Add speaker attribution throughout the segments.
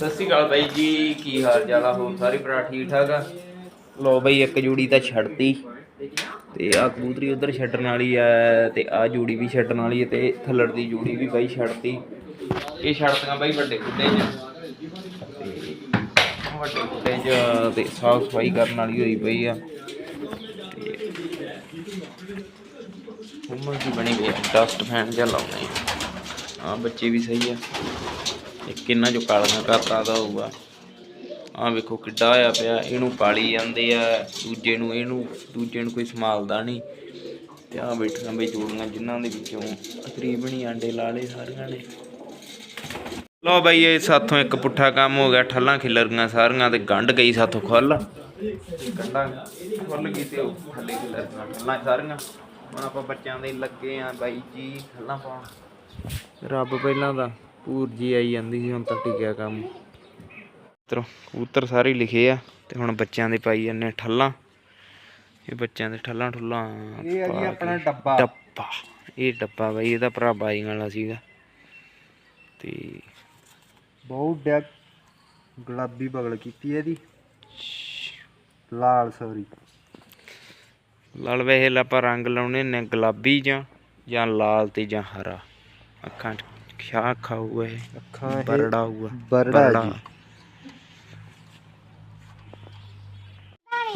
Speaker 1: ਸਤਿ ਸ਼੍ਰੀ ਅਕਾਲ ਬਾਈ ਜੀ, ਕੀ ਹਾਲ ਚਾਲ ਆ? ਹੋਰ ਸਾਰੇ ਭਰਾ ਠੀਕ ਠਾਕ ਆ? ਲੋ ਬਾਈ, ਇੱਕ ਜੋੜੀ ਤਾਂ ਛੱਡਤੀ। ਤੇ ਆ ਕਬੂਤਰੀ ਉਧਰ ਛੱਡਣ ਵਾਲੀ ਆ ਤੇ ਆ ਜੋੜੀ ਵੀ ਛੱਡਣ ਵਾਲੀ ਹੈ ਤੇ ਥੱਲੜ ਦੀ ਜੋੜੀ ਵੀ ਬਾਈ ਛੱਡਤੀ। ਇਹ ਛੱਡਤੀਆਂ ਬਾਈ ਵੱਡੇ ਕੁੱਤੇ 'ਚ। ਤੇ ਵੱਡੇ ਕੁੱਤੇ 'ਚ ਤੇ ਸਾਫ਼ ਸਫ਼ਾਈ ਕਰਨ ਵਾਲੀ ਹੋਈ ਪਈ ਆ। ਤੇ ਹੁਮਰ ਦੀ ਬਣੀ ਹੋਈ ਆ ਡਸਟ ਫੈਨ ਜਿਹਾ ਲਾਉਣਾ ਆ। ਬੱਚੇ ਵੀ ਸਹੀ ਆ। ਇੱਕ ਇਹਨਾਂ ਚੋਂ ਕਾਲੀਆਂ ਕਰਤਾ ਦਾ ਹੋਊਗਾ। ਆ ਵੇਖੋ ਕਿੱਡਾ ਹੋਇਆ ਪਿਆ। ਇਹਨੂੰ ਪਾਲੀ ਜਾਂਦੇ ਆ, ਦੂਜੇ ਨੂੰ ਇਹਨੂੰ, ਦੂਜੇ ਨੂੰ ਕੋਈ ਸੰਭਾਲਦਾ ਨਹੀਂ। ਤੇ ਆ ਬੈਠੀਆਂ ਬਈ ਜੋੜੀਆਂ ਜਿਨ੍ਹਾਂ ਦੇ ਵਿੱਚੋਂ ਤਕਰੀਬਨ ਆਂਡੇ ਲਾ ਲਏ ਸਾਰਿਆਂ ਨੇ। ਲੋ ਬਈ ਇਹ ਸਾਥੋਂ ਇੱਕ ਪੁੱਠਾ ਕੰਮ ਹੋ ਗਿਆ, ਠੱਲਾਂ ਖਿਲਰੀਆਂ ਸਾਰੀਆਂ ਤੇ ਗੰਢ ਗਈ ਸਾਥੋਂ ਖੁੱਲ ਗੰਢਾਂ ਖੁੱਲ ਗਈ ਤੇ ਉਹ ਥੱਲੇ ਖਿਲਰੀਆਂ ਠੱਲਾਂ ਸਾਰੀਆਂ। ਹੁਣ ਆਪਾਂ ਬੱਚਿਆਂ ਦੇ ਲੱਗੇ ਆ ਬਾਈ ਜੀ, ਠੱਲਾਂ ਪਾਉਣ। ਰੱਬ ਪਹਿਲਾਂ ਦਾ। ਪੂਰ ਜੀ ਆਈ ਜਾਂਦੀ ਸੀ ਹੁਣ ਤਾਂ ਟਿਕਿਆ ਕੰਮ। ਤਰੋ ਕਬੂਤਰ ਸਾਰੇ ਲਿਖੇ ਆ ਤੇ ਹੁਣ ਬੱਚਿਆਂ ਦੇ ਪਾਈ ਜਾਂਦੇ ਠੱਲਾਂ। ਇਹ ਬੱਚਿਆਂ ਦੇ ਠੱਲਾਂ ਠੁੱਲਾਂ
Speaker 2: ਇਹ ਆ ਜੀ ਆਪਣਾ ਡੱਬਾ।
Speaker 1: ਡੱਬਾ। ਇਹ ਡੱਬਾ ਬਈ ਇਹਦਾ ਭਰਾ ਬਾਈ ਵਾਲਾ ਸੀਗਾ। ਤੇ
Speaker 2: ਬਹੁਤ ਡੈਕ ਗੁਲਾਬੀ ਬਗਲ ਕੀਤੀ ਇਹਦੀ। ਲਾਲ ਸੌਰੀ।
Speaker 1: ਲਾਲ ਵੇਹਲ ਆਪਾਂ ਰੰਗ ਲਾਉਣੇ ਨੇ ਗੁਲਾਬੀ ਜਾਂ ਜਾਂ ਲਾਲ ਤੇ ਜਾਂ ਹਰਾ। ਅੱਖਾਂ 'ਚ ਖਿਆ ਖਾਊਗਾ ਇਹ
Speaker 2: ਅੱਖਾਂ ਇਹ
Speaker 1: ਬਰੜਾ ਹੋਊਗਾ
Speaker 2: ਬਰੜਾ ਜੀ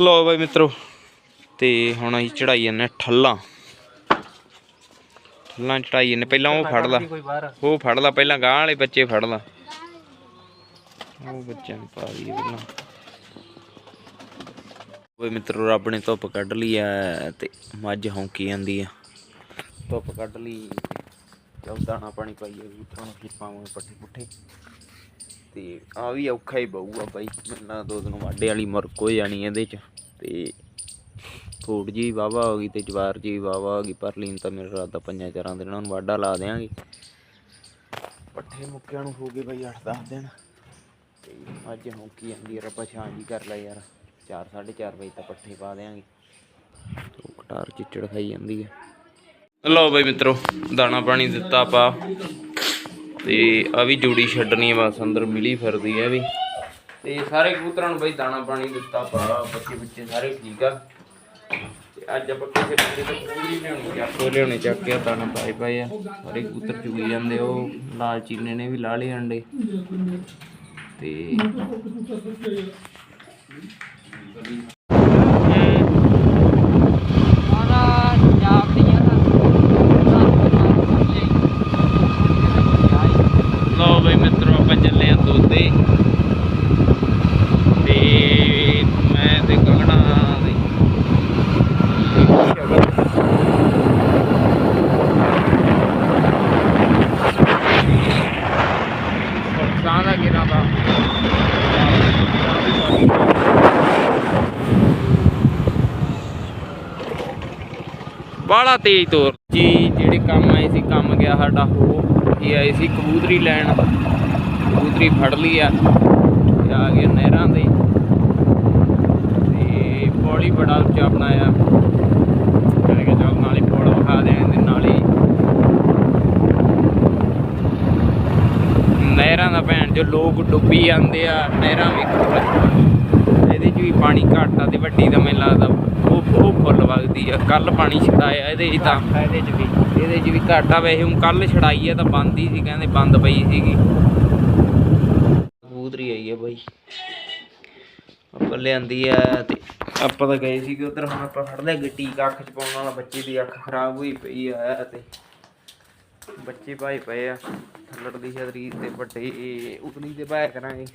Speaker 1: ਲੋ ਬਾਈ ਮਿੱਤਰੋ ਤੇ ਹੁਣ ਅਸੀਂ ਚੜਾਈ ਜਾਂਦੇ ਹਾਂ ਠੱਲਾਂ ਠੱਲਾਂ ਚੜਾਈ ਜਾਂਦੇ ਪਹਿਲਾਂ ਉਹ ਫੜ ਲਾ ਉਹ ਫੜ ਲਾ ਪਹਿਲਾਂ ਗਾਂ ਵਾਲੇ ਬੱਚੇ ਫੜ ਲਾ ਉਹ ਬੱਚਿਆਂ ਨੂੰ ਪਾ ਦਈਏ ਪਹਿਲਾਂ ਓਏ ਮਿੱਤਰੋ ਰੱਬ ਨੇ ਧੁੱਪ ਕੱਢ ਲਈ ਐ ਤੇ ਮੱਝ ਹੌਂਕੀ ਜਾਂਦੀ ਆ ਧੁੱਪ ਕੱਢ ਲਈ ਚਲ ਦਾਣਾ ਪਾਣੀ ਪਾਈਏ ਕਬੂਤਰਾਂ ਨੂੰ ਫਿਰ ਪਾਵਾਂਗੇ ਪੱਠੇ ਪੁੱਠੇ। ਤੇ ਆ ਵੀ ਔਖਾ ਹੀ ਬਹੂਗਾ ਬਾਈ ਮੈਨਾਂ ਦੋ ਦਿਨ ਵਾਢੇ ਵਾਲੀ ਮੁਰਕ ਹੋ ਜਾਣੀ ਇਹਦੇ ਚ। ਤੇ ਥੋੜ ਜੀ ਵਾਵਾ ਹੋ ਗਈ ਤੇ ਜਵਾਰ ਜੀ ਵਾਵਾ ਹੋ ਗਈ ਪਰ ਲੀਨ ਤਾਂ ਮੇਰੇ ਰਾਤ ਦਾ ਪੰਜਾਂ ਚਾਰਾਂ ਦਿਨਾਂ ਨੂੰ ਵਾਢਾ ਲਾ ਦੇਾਂਗੇ ਪੱਠੇ ਮੁੱਕਿਆਂ ਨੂੰ ਹੋ ਗਏ ਬਾਈ 8-10 ਦਿਨ। ਤੇ ਅੱਜ ਹੌਂਕੀ ਜਾਂਦੀ ਰੱਬਾ ਛਾਂ ਜੀ ਕਰ ਲੈ ਯਾਰ। 4 4:30 ਵਜੇ ਤੱਕ ਪੱਠੇ ਪਾ ਦੇਾਂਗੇ ਉਹ ਕਟਾਰ ਚਿੱਚੜ ਖਾਈ ਜਾਂਦੀ ਹੈ ਲਓ ਬਾਈ ਮਿੱਤਰੋ, ਦਾਣਾ ਪਾਣੀ ਦਿੱਤਾ ਆਪਾਂ। ਤੇ ਆ ਵੀ ਜੋੜੀ ਛੱਡਣੀ ਬਸ ਅੰਦਰ ਮਿਲੀ ਫਿਰਦੀ ਹੈ ਵੀ। ਤੇ ਸਾਰੇ ਕਬੂਤਰਾਂ ਨੂੰ ਬਈ ਦਾਣਾ ਪਾਣੀ ਦਿੱਤਾ ਪਾ ਬੱਚੇ ਬੱਚੇ ਸਾਰੇ ਠੀਕ ਆ। ਤੇ ਅੱਜ ਆਪਾਂ ਕਿਸੇ ਬੰਦੇ ਤੋਂ ਪੂਰੀ ਲਿਆਉਣੀ ਚੱਕ ਕੇ ਲਿਆਉਣੇ ਚੱਕ ਕੇ ਦਾਣਾ ਪਾਏ ਪਏ ਆ। ਸਾਰੇ ਕਬੂਤਰ ਚੁਗੀ ਜਾਂਦੇ, ਉਹ ਲਾਲ ਚੀਨੇ ਨੇ ਵੀ ਲਾ ਲਏ ਅੰਡੇ। ਤੇ ਲਓ ਬਈ ਮਿੱਤਰੋ ਆਪਾਂ ਚੱਲੇ ਆ ਦੋਦੇ ਤੇ ਮੈਂ ਤੇ ਗਗਣਾ ਦੇ ਸਾਂ ਦਾ ਗਿਰਾਂ ਦਾ ਬਾਲਾ ਤੇਜ਼ ਤੋਰ। ਜੀ, ਜਿਹੜੇ ਕੰਮ ਆਏ ਸੀ, ਕੰਮ ਗਿਆ ਸਾਡਾ। ਹੋ ਇਹ ਆਏ ਸੀ ਕਬੂਤਰੀ ਲੈਣ। ਕਬੂਤਰੀ ਫੜ ਲਈ ਆ ਤੇ ਆ ਗਏ ਨਹਿਰਾਂ ਦੇ ਤੇ ਪੌੜੀ ਬੜਾ ਉੱਚਾ ਬਣਾਇਆ ਕਹਿੰਦੇ ਕਿ ਚੱਲ ਨਾਲੇ ਪੌੜ ਵਿਖਾ ਦੇਣ ਦੇ ਨਾਲੇ ਨਹਿਰਾਂ ਦਾ ਭੈਣ ਜੋ ਲੋਕ ਡੁੱਬੀ ਜਾਂਦੇ ਆ ਨਹਿਰਾਂ ਵੇਖੋ ਇਹਦੇ 'ਚ ਵੀ ਪਾਣੀ ਘੱਟ ਆ ਤੇ ਵੱਡੀ ਦਾ ਮੈਨੂੰ ਲੱਗਦਾ ਉਹ ਉਹ ਫੁੱਲ ਵਗਦੀ ਆ ਕੱਲ ਪਾਣੀ ਛੜਾਇਆ ਇਹਦੇ 'ਚ ਤਾਂ।
Speaker 2: ਇਹਦੇ ਚ ਵੀ।
Speaker 1: ਇਹਦੇ 'ਚ ਵੀ ਘੱਟ ਆ ਵੈਸੇ ਹੁਣ ਕੱਲ ਛੜਾਈ ਆ ਤਾਂ ਬੰਦ ਹੀ ਸੀ ਕਹਿੰਦੇ ਬੰਦ ਪਈ ਸੀਗੀ। ਕਬੂਤਰੀ ਆਈ ਆ ਬਾਈ। ਆਪਾਂ ਲਿਆਂਦੀ ਆ ਤੇ ਆਪਾਂ ਤਾਂ ਗਏ ਸੀਗੇ ਉਧਰ ਹੁਣ ਆਪਾਂ ਫੜ ਲਿਆ ਗੱਟੀ ਅੱਖ ਚ ਪਾਉਣ ਵਾਲਾ ਬੱਚੇ ਦੀ ਅੱਖ ਖਰਾਬ ਹੋਈ ਪਈ ਆ ਤੇ ਬੱਚੇ ਭਾਈ ਪਏ ਆ। ਥੱਲੜ ਛਤਰੀ ਤੇ ਵੱਡੇ ਉਤਲੀ ਦੇ ਪਾਇਆ ਕਰਾਂਗੇ।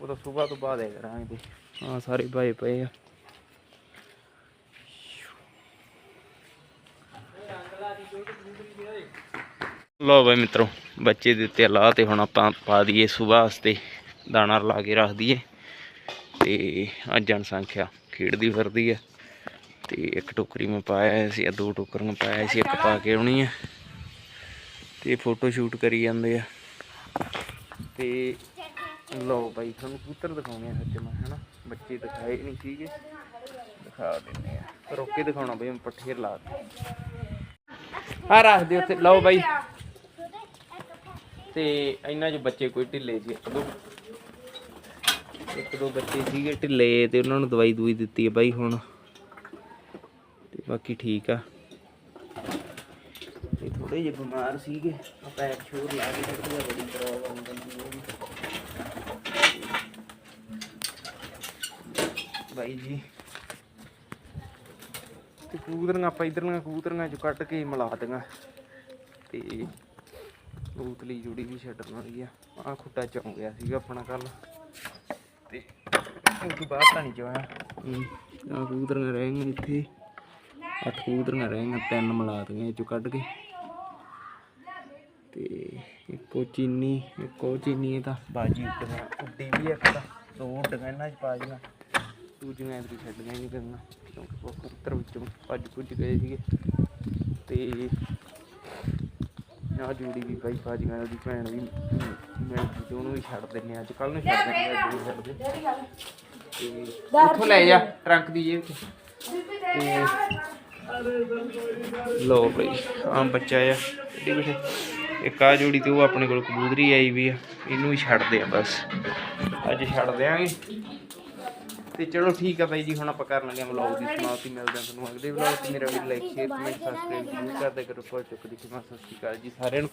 Speaker 1: ਉਹ ਤਾਂ ਸਵੇਰ ਤੋਂ ਬਾਅਦ ਆਇਆ ਕਰਾਂਗੇ ਤੇ। ਹਾਂ, ਸਾਰੇ ਭਾਈ ਪਏ ਆ। ਲੋ ਬਈ ਮਿੱਤਰੋ, ਬੱਚੇ ਦਿੱਤੇ ਲਾ ਤੇ ਹੁਣ ਆਪਾਂ ਪਾ ਦਈਏ ਸਵੇਰ ਵਾਸਤੇ, ਦਾਣਾ ਲਾ ਕੇ ਰੱਖ ਦਈਏ। ਤੇ ਅੱਜ ਜਨਸੰਖਿਆ ਖੇਡਦੀ ਫਿਰਦੀ ਹੈ ਤੇ ਇੱਕ ਟੋਕਰੀ ਮੈਂ ਪਾਇਆ ਹੋਇਆ ਸੀ ਦੋ ਟੋਕਰੀਆਂ ਪਾਇਆ ਸੀ, ਇੱਕ ਪਾ ਕੇ ਆਉਣੀ ਹੈ ਤੇ ਫੋਟੋ ਸ਼ੂਟ ਕਰੀ ਜਾਂਦੇ ਆ। ਤੇ ਲਓ ਬਾਈ, ਤੁਹਾਨੂੰ ਕਬੂਤਰ ਦਿਖਾਉਣੇ ਆ ਸੱਚ ਮੈਂ, ਹਨਾ? ਬੱਚੇ ਦਿਖਾਏ ਨਹੀਂ ਸੀਗੇ। ਦਿਖਾ ਦਿੰਦੇ ਆ। ਰੋਕ ਕੇ ਦਿਖਾਉਣਾ ਬਈ, ਮੈਂ ਪੱਠੇ ਲਾ ਦੇ ਆ ਰੱਖ ਦੇ ਉੱਥੇ, ਲਓ ਬਾਈ। ਤੇ ਇਹਨਾਂ 'ਚ ਬੱਚੇ ਕੋਈ ਢਿੱਲੇ ਸੀ, ਇੱਕ ਦੋ। ਇੱਕ ਦੋ ਬੱਚੇ ਸੀਗੇ ਢਿੱਲੇ ਤੇ ਉਹਨਾਂ ਨੂੰ ਦਵਾਈ ਦੂਈ ਦਿੱਤੀ ਹੈ ਬਾਈ ਹੁਣ। ਤੇ ਬਾਕੀ ਠੀਕ ਆ। ਥੋੜੇ ਜਿਹੇ ਬਿਮਾਰ ਸੀਗੇ ਆ ਪੈਰ ਛੋਰ ਲਾ ਕੇ ਥੋੜੀ ਜਿਹੀ ਬੜੀ ਪ੍ਰੋਬਲਮ ਬੰਦੀ ਹੋਈ ਬਾਈ ਜੀ, ਤੇ ਕਬੂਤਰੀਆਂ ਆਪਾਂ ਇਧਰਲੀਆਂ ਕਬੂਤਰੀਆਂ ਚ ਕੱਢ ਕੇ ਮਿਲਾ ਦਿੰਗਾ ਤੇ ਬੂਤਲੀ ਜੁੜੀ ਵੀ ਛੱਡਣ ਵਾਲੀ ਆ। ਆ ਖੁੱਟਾ ਚੌਂ ਗਿਆ ਸੀਗਾ ਆਪਣਾ ਕੱਲ। ਤੇ ਉਸ ਤੋਂ ਬਾਅਦ ਤਾਂ ਨਹੀਂ ਚੋਇਆ ਆ ਕਬੂਤਰੀਆਂ ਰਹਿ ਗਈਆਂ ਇੱਥੇ। ਅੱਠ ਕਬੂਤਰੀਆਂ ਰਹਿ ਗਈਆਂ, ਤਿੰਨ ਮਿਲਾ ਦਿੰਗੇ ਇਹ ਚੋਂ ਕੱਢ ਕੇ। ਤੇ ਇੱਕੋ ਚੀਨੀ ਇੱਕੋ ਚੀਨੀ ਇਹ ਤਾਂ। ਬਾਜੀ ਉੱਡੀਆਂ ਉੱਡੀ ਵੀ ਆ ਇੱਕ ਤਾਂ ਦੋ ਉੱਡੀਆਂ ਇਹਨਾਂ ਚ ਪਾ ਜੀਆਂ ਦੂਜੀਆਂ ਐਤਕੀ ਛੱਡੀਆਂ ਨਹੀਂ ਕਰਨਾ ਕਿਉਂਕਿ ਉਹ ਕਬੂਤਰ ਵਿੱਚੋਂ ਭੱਜ ਭੁੱਜ ਗਏ ਸੀਗੇ। ਤੇ ਆ ਜੂੜੀ ਵੀ ਬਾਈ ਭਾਜੀਆਂ ਉਹਦੀ ਭੈਣ ਵੀ ਮੈਂ ਤੇ ਉਹਨੂੰ ਵੀ ਛੱਡ ਦਿੰਨੇ ਅੱਜ ਕੱਲ ਨੂੰ ਛੱਡ ਦਿੰਨੇ ਅੱਜ ਨਹੀਂ ਛੱਡਦੇ ਤੇ ਉੱਥੋਂ ਲੈ ਜਾ ਟਰੰਕ ਦੀ ਜੇਬ ਚ। ਤੇ ਲੋ ਬਈ ਆ ਬੱਚਾ ਆ। ਏਡੀ ਬਿਠੇ ਇੱਕ ਆ ਜੋੜੀ ਤੇ ਉਹ ਆਪਣੇ ਕੋਲ ਕਬੂਤਰੀ ਆਈ ਵੀ ਆ, ਇਹਨੂੰ ਵੀ ਛੱਡਦੇ ਆ ਬਸ। ਅੱਜ ਛੱਡ ਦਿਆਂਗੇ। ਤੇ ਚਲੋ ਠੀਕ ਆ ਬਾਈ ਜੀ, ਹੁਣ ਆਪਾਂ ਕਰਨ ਲੱਗੇ ਵਲੌਗ ਦੀ ਸਮਾਪਤੀ, ਮਿਲਦੇ ਹਾਂ ਤੁਹਾਨੂੰ ਅਗਲੇ ਵਲੌਗ 'ਚ। ਮੇਰਾ ਵੀ ਲਾਈਕ ਸ਼ੇਅਰ ਕਮੈਂਟ ਸਬਸਕ੍ਰਾਈਬ ਜ਼ਰੂਰ ਕਰਦੇ ਕਰੋ। ਫੋਟੋ ਚੁੱਕ ਦੀ ਸਤਿ ਸ਼੍ਰੀ ਅਕਾਲ ਜੀ ਸਾਰਿਆਂ ਨੂੰ।